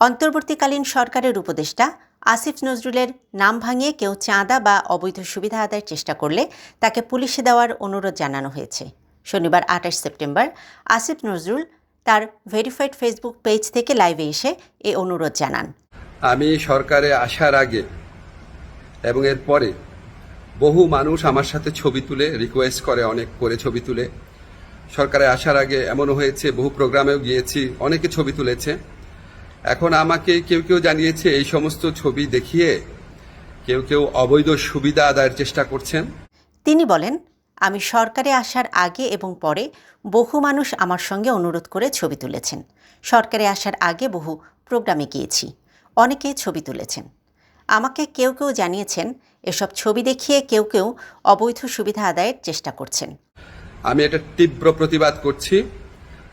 অন্তর্বর্তীকালীন সরকারের উপদেষ্টা আসিফ নজরুলের নাম ভাঙিয়ে কেউ চাঁদা বা অবৈধ সুবিধা আদায়ের চেষ্টা করলে তাকে পুলিশে দেওয়ার অনুরোধ জানানো হয়েছে। শনিবার আঠাশ সেপ্টেম্বর আসিফ নজরুল তার ভেরিফাইড ফেসবুক পেজ থেকে লাইভে এসে এ অনুরোধ জানান। আমি সরকারে আসার আগে এবং এর পরে বহু মানুষ আমার সাথে ছবি তুলে রিকোয়েস্ট করে, অনেক করে ছবি তুলে। সরকারে আসার আগে এমনও হয়েছে, বহু প্রোগ্রামেও গিয়েছি, অনেকে ছবি তুলেছে। এখন আমাকে কেউ কেউ জানিয়েছে এই সমস্ত ছবি দেখিয়ে কেউ কেউ অবৈধ সুবিধা আদায়ের চেষ্টা করছেন। তিনি বলেন আমি সরকারে আসার আগে এবং পরে বহু মানুষ আমার সঙ্গে অনুরোধ করে ছবি তুলেছেন। সরকারে আসার আগে বহু প্রোগ্রামে গিয়েছি অনেকে ছবি তুলেছেন। আমাকে কেউ কেউ জানিয়েছেন এসব ছবি দেখিয়ে কেউ কেউ অবৈধ সুবিধা আদায়ের চেষ্টা করছেন। আমি এটা তীব্র প্রতিবাদ করছি।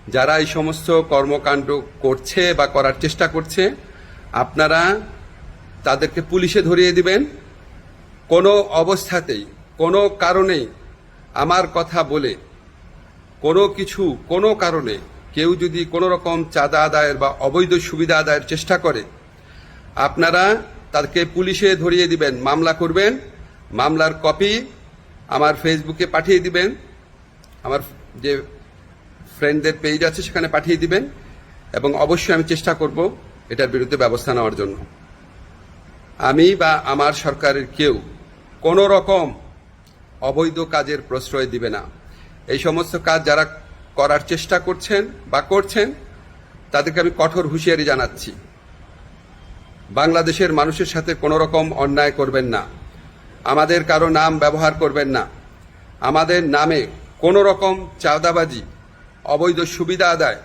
যারা এই সমস্ত কর্মকাণ্ড করছে বা করার চেষ্টা করছে, আপনারা তাদেরকে পুলিশে ধরিয়ে দিবেন। কোনো অবস্থাতেই, কোনো কারণেই আমার কথা বলে, কোনো কিছু, কোনো কারণে কেউ যদি কোনো রকম চাঁদা আদায়ের বা অবৈধ সুবিধা আদায়ের চেষ্টা করে, আপনারা তাদেরকে পুলিশে ধরিয়ে দিবেন, মামলা করবেন, মামলার কপি আমার ফেসবুকে পাঠিয়ে দিবেন, আমার যে ফ্রেন্ডদের পেজ আছে, সেখানে পাঠিয়ে দিবেন এবং অবশ্যই আমি চেষ্টা করব এটার বিরুদ্ধে ব্যবস্থা নেওয়ার জন্য। আমি বা আমার সরকারের কেউ কোনো রকম অবৈধ কাজের প্রশ্রয় দিবে না। এই সমস্ত কাজ যারা করার চেষ্টা করছেন বা করছেন, তাদেরকে আমি কঠোর হুঁশিয়ারি জানাচ্ছি। বাংলাদেশের মানুষের সাথে কোনো রকম অন্যায় করবেন না। আমাদের কারও নাম ব্যবহার করবেন না। আমাদের নামে কোনো রকম চাঁদাবাজি অবৈধ সুবিধা আদায়,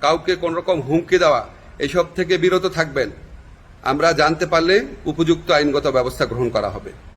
কাউকে কোনোরকম হুমকি দেওয়া, এসব থেকে বিরত থাকবেন। আমরা জানতে পারলে উপযুক্ত আইনগত ব্যবস্থা গ্রহণ করা হবে।